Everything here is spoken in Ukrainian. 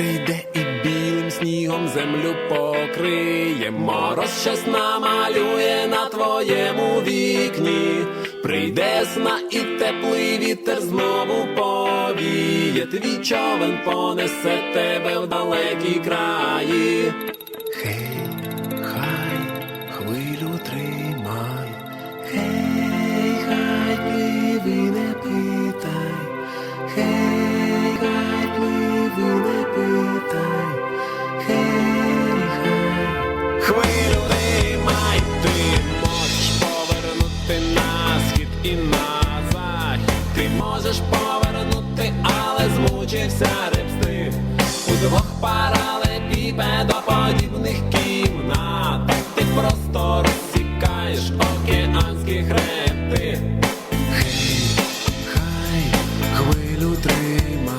прийде і білим снігом землю покриє, мороз щось намалює на твоєму вікні, прийде сна і теплий вітер знову повіє, твій човен понесе тебе в далекі краї. Хей, хай, хвилю тримай, хей, хай пливи, не питай, хей, хай пливи, не питай хай. Хвилю тримай, ти можеш повернути на схід і на. Ти можеш повернути, але змучився репсти. Удвох паралепіпедоподібних кімнат. Ти просто розсікаєш океанські хребти. Хей, хай, хвилю тримай.